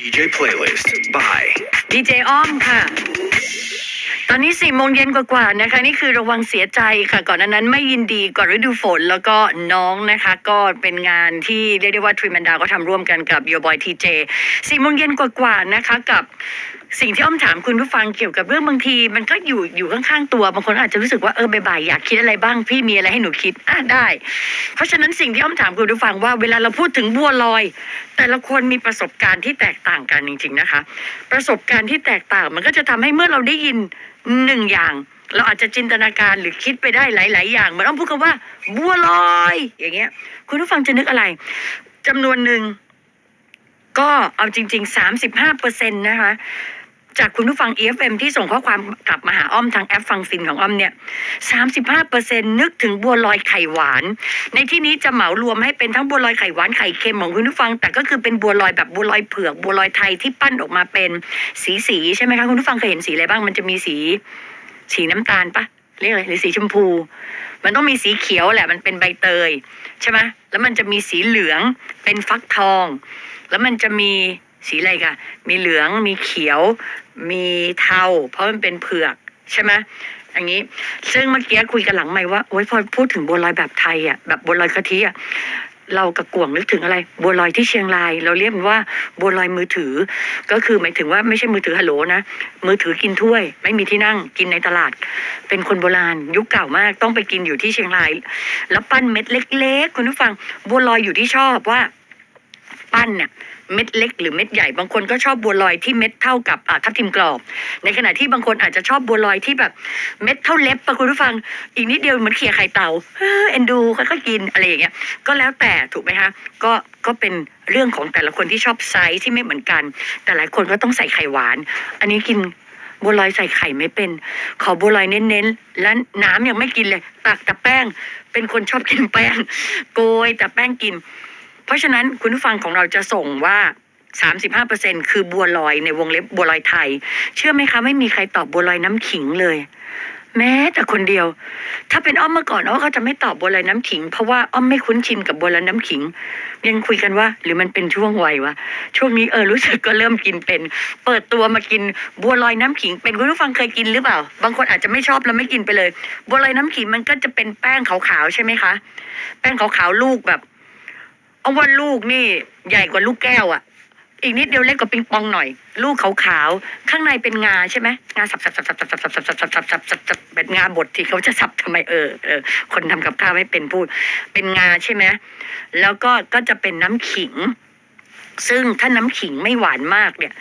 DJ playlist by ดีเจอ้อมค่ะ ตอนนี้สี่โมงเย็นกว่าๆนะคะ นี่คือระวังเสียใจค่ะ ก่อนหนานั้นไม่ยินดีก่อนฤดูฝนแล้วก็น้องนะคะ ก็เป็นงานที่เรียกได้ว่าทริมันดาก็ทำร่วมกันกับโยบอยทีเจสี่โมงเย็นกว่าๆนะคะกับ สิ่งที่อ้อมถามคุณผู้ฟังเกี่ยวกับเรื่องบางที มันก็อยู่อยู่ข้างๆตัวบางคนอาจจะรู้สึกว่าเออบ่ายๆอยากคิดอะไรบ้างพี่มีอะไรให้หนูคิดอะได้ เพราะฉะนั้นสิ่งที่อ้อมถามคุณผู้ฟังว่าเวลาเราพูดถึงบัวลอย แต่ละคนมีประสบการณ์ที่แตกต่างกันจริง ๆนะคะ ประสบการณ์ที่แตกต่างมันก็จะทำให้เมื่อเราได้ยินหนึ่งอย่าง เราอาจจะจินตนาการหรือคิดไปได้หลาย ๆ อย่างเหมือนอ้อมพูดคำว่า บัวลอย อย่างเงี้ย คุณผู้ฟังจะนึกอะไรจำนวนหนึ่งก็เอาจริง ๆ 35เปอร์เซ็นต์นะคะ จากคุณผู้ฟัง EFM ที่ส่งข้อความกลับมาหาอ้อมทางแอปฟังฟินของอ้อมเนี่ย 35เปอร์เซ็นนึกถึงบัวลอยไข่หวาน ในที่นี้จะเหมารวมให้เป็นทั้งบัวลอยไข่หวานไข่เค็มของคุณผู้ฟัง แต่ก็คือเป็นบัวลอยแบบบัวลอยเผือก บัวลอยไทยที่ปั้นออกมาเป็นสีสีๆใช่ไหมคะคุณผู้ฟังเคยเห็นสีอะไรบ้างมันจะมีสี สีน้ำตาลปะเรียกอะไรหรือสีชมพู มันต้องมีสีเขียวแหละมันเป็นใบเตยใช่ไหมแล้วมันจะมีสีเหลืองเป็นฟักทอง แล้วมันจะมี สีอะไรกันมีเหลืองมีเขียว มีเทาเพราะมันเป็นเผือกใช่ไหมอย่างนี้ ซึ่งเมื่อกี้คุยกันหลังไม่ว่าโอ๊ยพอพูดถึงบัวลอยแบบไทยอะแบบบัวลอยกะทิอะเรากระกวงนึกถึงอะไร บัวลอยที่เชียงราย เราเรียกมันว่าบัวลอยมือถือ ก็คือหมายถึงว่าไม่ใช่มือถือฮัลโหลนะมือถือกินถ้วย ไม่มีที่นั่งกินในตลาด เป็นคนโบราณ ยุคเก่ามากต้องไปกินอยู่ที่เชียงราย แล้วปั้นเม็ดเล็ก ๆ คุณผู้ฟัง บัวลอยอยู่ที่ชอบว่า ปั้นเนี่ยเม็ดเล็กหรือเม็ดใหญ่บางคนก็ชอบบัวลอยที่เม็ดเท่ากับทับทิมกรอบ ในขณะที่บางคนอาจจะชอบบัวลอยที่แบบเม็ดเท่าเล็บปะคุณผู้ฟัง อีกนิดเดียวเหมือนเขี่ยไข่เต่าเอ็นดูค่อยๆกินอะไรอย่างเงี้ยก็แล้วแต่ถูกไหมคะก็ก็เป็นเรื่องของแต่ละคนที่ชอบไซส์ที่ไม่เหมือนกัน แต่หลายคนก็ต้องใส่ไข่หวาน อันนี้กินบัวลอยใส่ไข่ไม่เป็น ขอบัวลอยเน้นๆ และน้ำยังไม่กินเลย ตักแต่แป้ง เป็นคนชอบกินแป้ง โกยแต่แป้งกิน เพราะฉะนั้นคุณผู้ฟังของเราจะส่งว่า 35%คือบัวลอยในวงเล็บบัวลอยไทย เชื่อไหมคะ ไม่มีใครตอบบัวลอยน้ำขิงเลย แม้แต่คนเดียว ถ้าเป็นอ้อมเมื่อก่อนอ้อมก็จะไม่ตอบบัวลอยน้ำขิง เพราะว่าอ้อมไม่คุ้นชินกับบัวลอยน้ำขิง ยังคุยกันว่า หรือมันเป็นช่วงวัยวะช่วงนี้เออรู้สึกก็เริ่มกินเป็น เปิดตัวมากินบัวลอยน้ำขิง เป็นคุณผู้ฟังเคยกินหรือเปล่า บางคนอาจจะไม่ชอบแล้วไม่กินไปเลย บัวลอยน้ำขิงมันก็จะเป็นแป้งขาวๆใช่ไหมคะ แป้งขาวๆลูกแบบ เอาว่าลูกนี่ใหญ่กว่าลูกแก้วอะ่ะ อีกนิดเดียวเล็กกว่าปิงปองหน่อย ลูกขาวๆ ข้างในเป็นงาใช่ไหมงาสับสับสับสับสับสับสับสับสับสับสับสับสับสับเป็นงาบดที่เขาจะสับทำไมเออเออคนทำกับข้าวไม่เป็นพูด เป็นงาใช่ไหมแล้วก็ก็จะเป็นน้ำขิง ซึ่งถ้าน้ำขิงไม่หวานมากเนี่ย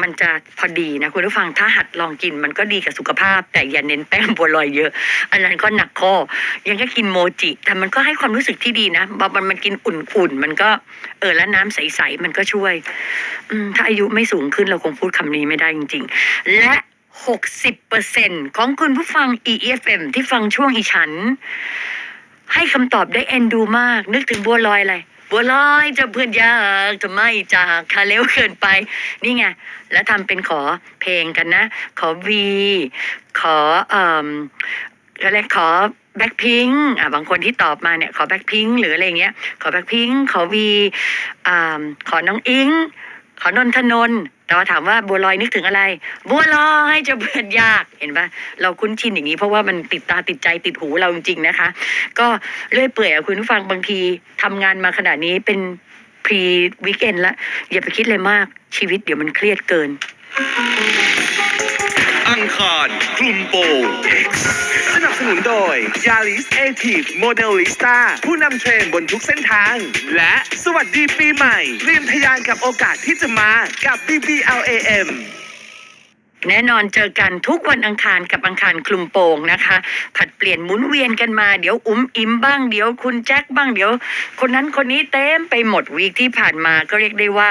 มันจะพอดีนะคุณผู้ฟังถ้าหัดลองกินมันก็ดีกับสุขภาพ แต่อย่าเน้นแป้งบัวลอยเยอะ อันนั้นก็หนักข้อ ยังแค่กินโมจิ แต่มันก็ให้ความรู้สึกที่ดีนะบางวันมันกินอุ่นๆ มันก็เออแล้วน้ำใสๆ มันก็ช่วย อืมถ้าอายุไม่สูงขึ้นเราคงพูดคำนี้ไม่ได้จริง ๆ และหกสิบเปอร์เซ็นของคุณผู้ฟัง EFM ที่ฟังช่วงอีฉัน ให้คำตอบได้เอ็นดูมาก นึกถึงบัวลอยอะไร บัวลอยจะเพื่อนยากจะไม่จากคาเร็วเกินไป นี่ไง แล้วทำเป็นขอเพลงกันนะ ขอวีขอเอ่ออะไรขอแบ็คพิงอ่าบางคนที่ตอบมาเนี่ย ขอแบ็คพิงหรืออะไรเงี้ย ขอแบ็คพิงขอวีอ่าขอน้องอิงขอนนทนน แต่ว่าถามว่าบัวลอยนึกถึงอะไร บัวลอยจะเบื่อยากเห็นปะเราคุ้นชินอย่างนี้เพราะว่ามันติดตาติดใจติดหูเราจริงๆนะคะ ก็เลื่อยเปื่อยอะคุณผู้ฟังบางทีทำงานมาขนาดนี้เป็นพรีวิกเอนแล้วอย่าไปคิดเลยมากชีวิตเดี๋ยวมันเครียดเกิน อังคาร คลุมโปง X สนับสนุนโดย Yaris a t i v e Modelista ผู้นำเทรนด์บนทุกเส้นทาง และสวัสดีปีใหม่เตรียมทะยานกับโอกาสที่จะมากับ BBLAM แน่นอนเจอกันทุกวันอังคารกับอังคารคลุมโปงนะคะ ผัดเปลี่ยนหมุนเวียนกันมาเดี๋ยวอุ้มอิมบ้างเดี๋ยวคุณแจ็คบ้างเดี๋ยว คนนั้นคนนี้เต็มไปหมดวีคที่ผ่านมาก็เรียกได้ว่า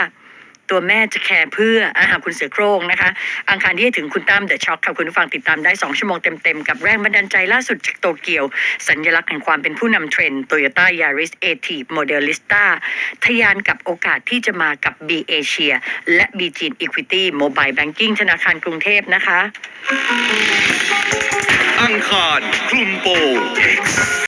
ตัวแม่จะแคร์เพื่ออาหารคุณเสือโครงนะคะ อังคารที่จะถึงคุณตั้มเดอะช็อคค่ะคุณผู้ฟังติดตามได้ 2 ชั่วโมงเต็ม ๆ กับแรงบันดาลใจล่าสุดจากโตเกียว สัญลักษณ์แห่งความเป็นผู้นำเทรนด์ Toyota Yaris a t i v e Modelista ทะยานกับโอกาสที่จะมากับ B Asia และ B g e n Equity Mobile Banking ธนาคารกรุงเทพนะคะ อังคารคลุมโปง